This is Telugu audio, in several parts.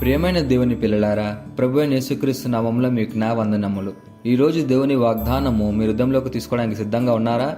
ప్రియమైన దేవుని పిల్లలారా ప్రభు యేసుక్రీస్తు నామంలో మీకు నా వందనములు. ఈరోజు దేవుని వాగ్దానము మీ హృదయంలోకి తీసుకోవడానికి సిద్ధంగా ఉన్నారా?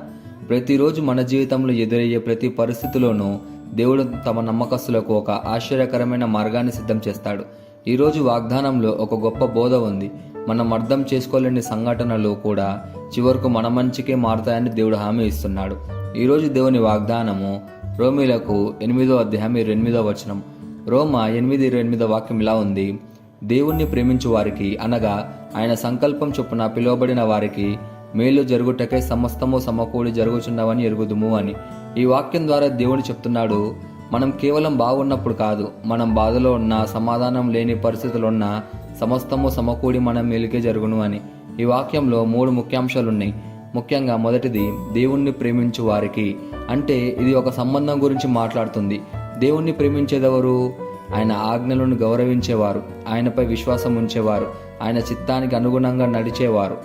ప్రతిరోజు మన జీవితంలో ఎదురయ్యే ప్రతి పరిస్థితిలోనూ దేవుడు తమ నమ్మకస్తులకు ఒక ఆశ్చర్యకరమైన మార్గాన్ని సిద్ధం చేస్తాడు. ఈరోజు వాగ్దానంలో ఒక గొప్ప బోధ ఉంది. మనం అర్థం చేసుకోలేని సంఘటనలు కూడా చివరకు మన మంచికే మారుతాయని దేవుడు హామీ ఇస్తున్నాడు. ఈరోజు దేవుని వాగ్దానము రోమిలకు ఎనిమిదో అధ్యాయం ఇరవై ఎనిమిదో వచనం. రోమ ఎనిమిది ఇరవై ఎనిమిదో వాక్యం ఇలా ఉంది. దేవుణ్ణి ప్రేమించు వారికి అనగా ఆయన సంకల్పం చొప్పున పిలువబడిన వారికి మేలు జరుగుటకే సమస్తము సమకూడి జరుగుచున్నవని ఎరుగుదుము అని. ఈ వాక్యం ద్వారా దేవుడు చెప్తున్నాడు మనం కేవలం బాగున్నప్పుడు కాదు మనం బాధలో ఉన్న సమాధానం లేని పరిస్థితులు ఉన్న సమస్తము సమకూడి మనం మేలుకే జరుగును అని. ఈ వాక్యంలో మూడు ముఖ్యాంశాలు ఉన్నాయి ముఖ్యంగా మొదటిది దేవుణ్ణి ప్రేమించు వారికి. అంటే ఇది ఒక సంబంధం గురించి మాట్లాడుతుంది. దేవుణ్ణి ప్రేమించేదెవరు? ఆయన ఆజ్ఞలను గౌరవించేవారు ఆయనపై విశ్వాసం ఉంచేవారు ఆయన చిత్తానికి అనుగుణంగా నడిచేవారు.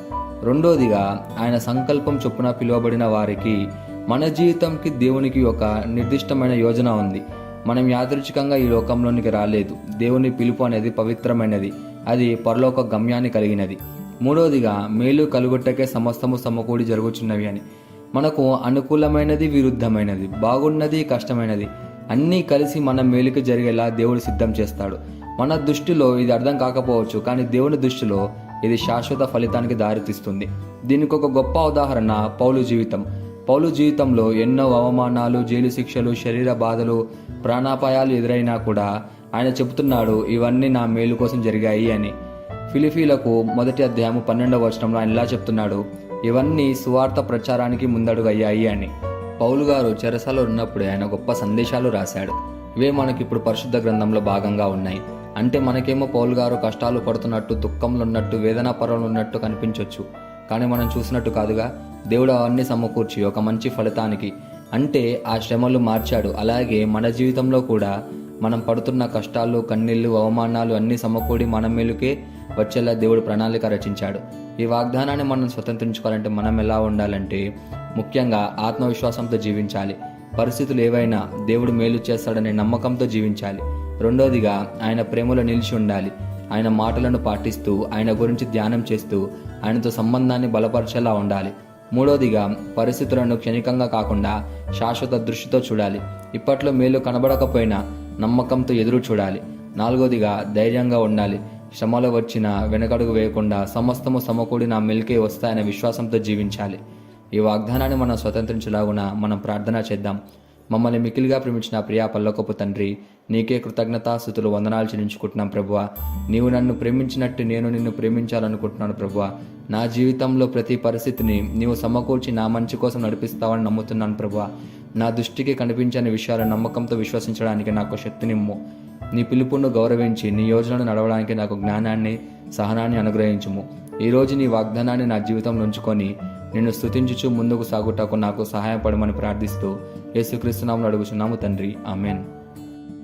రెండోదిగా ఆయన సంకల్పం చొప్పున పిలువబడిన వారికి మన జీవితంకి దేవునికి ఒక నిర్దిష్టమైన యోజన ఉంది. మనం యాదృచ్ఛికంగా ఈ లోకంలోనికి రాలేదు. దేవుని పిలుపు అనేది పవిత్రమైనది. అది పరలోక గమ్యాన్ని కలిగినది. మూడవదిగా మేలు కలుగుట్టకే సమస్తము సమకూడి జరుగుచున్నవి అని. మనకు అనుకూలమైనది విరుద్ధమైనది బాగున్నది కష్టమైనది. అన్నీ కలిసి మన మేలుకు జరిగేలా దేవుడు సిద్ధం చేస్తాడు. మన దృష్టిలో ఇది అర్థం కాకపోవచ్చు కానీ దేవుని దృష్టిలో ఇది శాశ్వత ఫలితానికి దారితీస్తుంది. దీనికి ఒక గొప్ప ఉదాహరణ పౌలు జీవితం. పౌలు జీవితంలో ఎన్నో అవమానాలు జైలు శిక్షలు శరీర బాధలు ప్రాణాపాయాలు ఎదురైనా కూడా ఆయన చెబుతున్నాడు ఇవన్నీ నా మేలు కోసం జరిగాయి అని. ఫిలిఫీలకు మొదటి అధ్యాయం పన్నెండవ వచనంలో ఆయన ఇలా చెప్తున్నాడు ఇవన్నీ సువార్త ప్రచారానికి ముందడుగయ్యాయి అని. పౌలు గారు చెరసాలో ఉన్నప్పుడు ఆయన గొప్ప సందేశాలు రాశాడు. ఇవే మనకి ఇప్పుడు పరిశుద్ధ గ్రంథంలో భాగంగా ఉన్నాయి. అంటే మనకేమో పౌలు గారు కష్టాలు పడుతున్నట్టు దుఃఖంలో ఉన్నట్టు వేదనా పరంలో ఉన్నట్టు కనిపించవచ్చు కానీ మనం చూసినట్టు కాదుగా దేవుడు అవన్నీ సమకూర్చి ఒక మంచి ఫలితానికి అంటే ఆ శ్రమలు మార్చాడు. అలాగే మన జీవితంలో కూడా మనం పడుతున్న కష్టాలు కన్నీళ్ళు అవమానాలు అన్నీ సమకూడి మన మేలుకే వచ్చేలా దేవుడు ప్రణాళిక రచించాడు. ఈ వాగ్దానాన్ని మనం స్వతంత్రించుకోవాలంటే మనం ఎలా ఉండాలంటే ముఖ్యంగా ఆత్మవిశ్వాసంతో జీవించాలి. పరిస్థితులు ఏవైనా దేవుడు మేలు చేస్తాడనే నమ్మకంతో జీవించాలి. రెండోదిగా ఆయన ప్రేమలో నిలిచి ఉండాలి. ఆయన మాటలను పాటిస్తూ ఆయన గురించి ధ్యానం చేస్తూ ఆయనతో సంబంధాన్ని బలపరిచేలా ఉండాలి. మూడోదిగా పరిస్థితులను క్షణికంగా కాకుండా శాశ్వత దృష్టితో చూడాలి. ఇప్పట్లో మేలు కనబడకపోయినా నమ్మకంతో ఎదురు చూడాలి. నాలుగోదిగా ధైర్యంగా ఉండాలి. శ్రమలు వచ్చిన వెనకడుగు వేయకుండా సమస్తము సమకూడి నా మెలికే వస్తాయనే విశ్వాసంతో జీవించాలి. ఈ వాగ్దానాన్ని మనం స్వతంత్రించలాగున మనం ప్రార్థన చేద్దాం. మమ్మల్ని మికిలిగా ప్రేమించిన ప్రియా పల్లకొప్పు తండ్రి నీకే కృతజ్ఞతాస్థుతులు వందనాలు చెల్లించుకుంటున్నాం ప్రభువా. నీవు నన్ను ప్రేమించినట్టు నేను నిన్ను ప్రేమించాలనుకుంటున్నాను ప్రభువ. నా జీవితంలో ప్రతి పరిస్థితిని నీవు సమకూర్చి నా మంచి కోసం నడిపిస్తావని నమ్ముతున్నాను ప్రభువ. నా దృష్టికి కనిపించని విషయాల నమ్మకంతో విశ్వసించడానికి నాకు శక్తినిమ్ము. నీ పిలుపును గౌరవించి నీ యోజనను నడవడానికి నాకు జ్ఞానాన్ని సహనాన్ని అనుగ్రహించుము. ఈరోజు నీ వాగ్దానాన్ని నా జీవితంలో ఉంచుకొని నిన్ను స్థుతించుచు ముందుకు సాగుటకు నాకు సహాయపడమని ప్రార్థిస్తూ యేసుక్రీస్తునామను అడుగుచున్నాము తండ్రి. ఆమెన్.